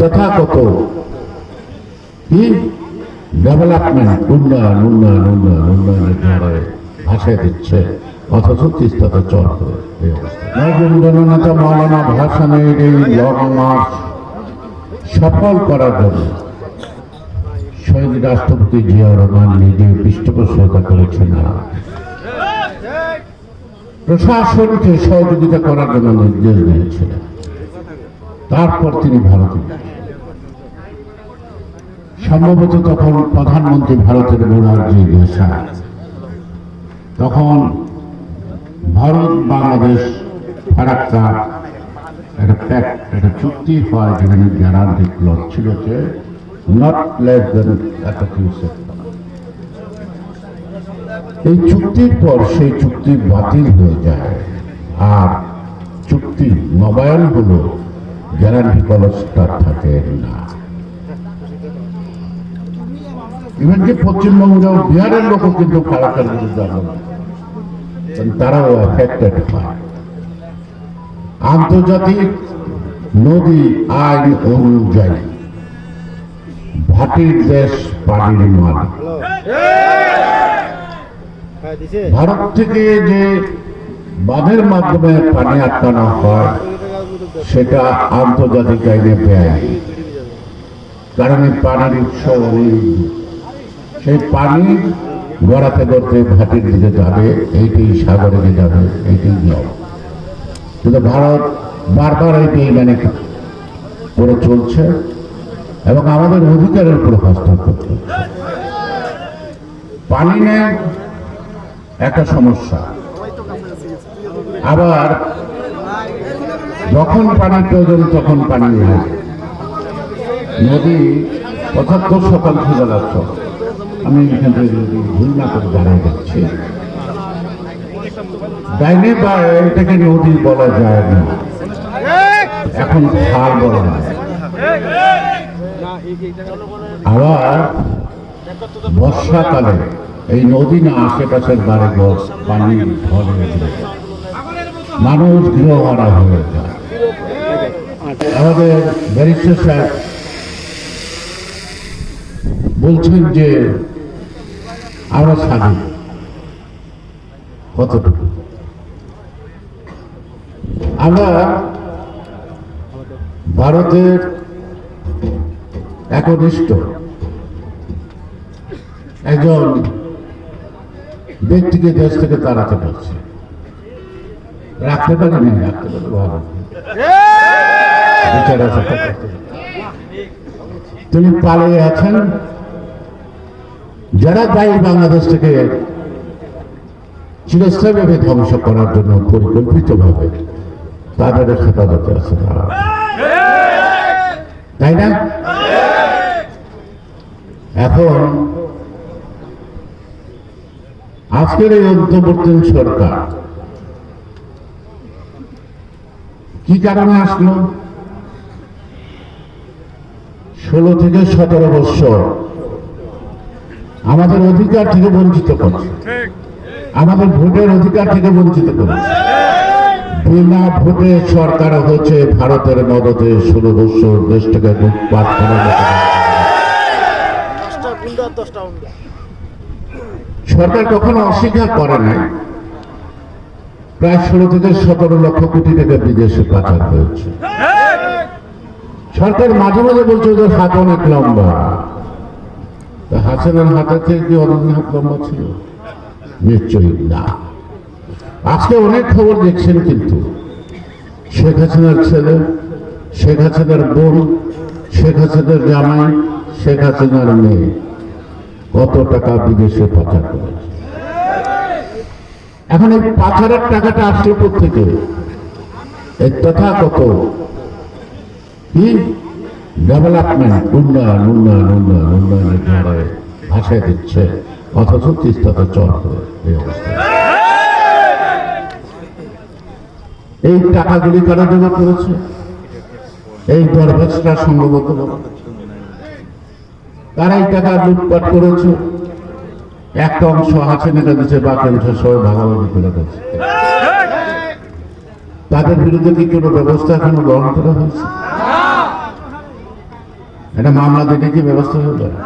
তথাগত। কি? ডেভেলপমেন্ট, উন্নয়ন উন্নয়ন উন্নয়ন উন্নয়নের ধারে ভাসায় দিচ্ছে। অথচ তিস্তাতে চল করে এই অবস্থা। মৌলানা ভাসানের এই লং সফল করার জন্য শহীদ রাষ্ট্রপতি জিয়া রহমান নিজে পৃষ্ঠপোষকতা করেছেন প্রশাসনকে সহযোগিতা করার জন্য নির্দেশ দিয়েছিলেন। তারপর তিনি ভারতে সম্ভবত তখন প্রধানমন্ত্রী ভারতের মোরারজি দেশাই। তখন ভারত, বাংলাদেশ, ফারাক্কা, একটা প্যাক্ট একটা চুক্তি হয় যেখানে গ্যারান্টি ক্লজ ছিল যে নট লেস দেন এত এই চুক্তির পর সেই চুক্তি বাতিল হয়ে যায়। আর চুক্তি নবায়ন হলো গ্যারান্টি কলসটা থাকে না। ইভেন যে পশ্চিমবঙ্গ বিহারের লোকও কিন্তু ফারাক্কার বিরুদ্ধে তারাও এফেক্টেড হয়। আন্তর্জাতিক নদী আইন অনুযায়ী ভাটির দেশ পানির মালিক। হ্যাঁ ভারত থেকে যে বাঁধের মাধ্যমে পানি আটকানো হয় সেটা আন্তর্জাতিক আইনে ব্যয় কারণ এই পানির উৎস সেই পানি গড়াতে গড়তে ভাটির দিকে যাবে এইটি সাগরে যাবে এইটি নিয়ম। কিন্তু ভারত বারবার এই বেইমানি করে চলছে এবং আমাদের অধিকারের উপর হস্তক্ষেপ করছে। পানি নেই, একটা সমস্যা। আবার যখন পানির প্রয়োজন তখন পানি নেই নদী পঁচাত্তর শতাংশ জলাচ্ছ। আমি এখান থেকে যদি ভুল না করে জানিয়ে দিচ্ছি ডাইনে বা এটাকে নদী বলা যায় না। এখন খাল বলা হয়। আবার বর্ষাকালে এই নদী না, আশেপাশের বাড়ি ঘর পানি যায়। মানুষ গৃহহারা হয়ে যায়। আমাদের ব্যারিস্টার সাহেব বলছেন যে আমরা স্বাধীন। কতটুকু? আমরা ভারতের একনিষ্ঠ একজন ব্যক্তিকে দেশ থেকে তাড়াতে পারছে। রাখতে রাখতে পারে বিচার আছে তো করতে তিনি পালিয়ে আছেন? যারা দায়ী বাংলাদেশ থেকে চিরস্থায়ীভাবে ধ্বংস করার জন্য পরিকল্পিতভাবে তাদের হেফাজতে আছে। তারা তাই না? এখন আজকের এই অন্তর্বর্তী সরকার কি কারণে আসলো? ষোলো থেকে সতেরো বছর আমাদের অধিকার থেকে বঞ্চিত করছে। আমাদের ভোটের অধিকার থেকে বঞ্চিত করছে। বিনা ভোটে সরকার হচ্ছে ভারতের মদতে ষোলো বছর দেশটাকে লুটপাট সরকার কখনো অস্বীকার করে নাই। প্রায় ষোলো থেকে সতেরো লক্ষ কোটি টাকা বিদেশে পাচার হয়েছে। সরকার মাঝে মাঝে বলছে ওদের হাত অনেক লম্বা। হাসিনার হাতের থেকে কি অনেক হাত লম্বা ছিল? নিশ্চয়ই না। আজকে অনেক খবর দেখছেন কিন্তু। শেখ হাসিনার ছেলে, শেখ হাসিনার বোন, শেখ হাসিনার জামাই, শেখ হাসিনার মেয়ে কত টাকা বিদেশে পাচার করেছে? এখন এই পাচারের টাকাটা আসলো থেকে এই তথাগত কি? ডেভেলপমেন্ট, উন্নয়ন উন্নয়ন উন্নয়ন উন্নয়নের ধারে ভাসায় দিচ্ছে। অথচ তিস্তাতে চল করে এই অবস্থা এই টাকাগুলি কারা জমা করেছে? এই দরবেশরা সম্ভবত। তারা এই টাকা লুটপাট করেছে? একটা অংশ হাসিনাকে দিচ্ছে বাকি অংশ সবাই ভাগাভাগি করে দিচ্ছে তাদের বিরুদ্ধে কি কোনো ব্যবস্থা এখনও গ্রহণ করা হয়েছে? এটা মামলা দেখে কি ব্যবস্থা হয়ে না।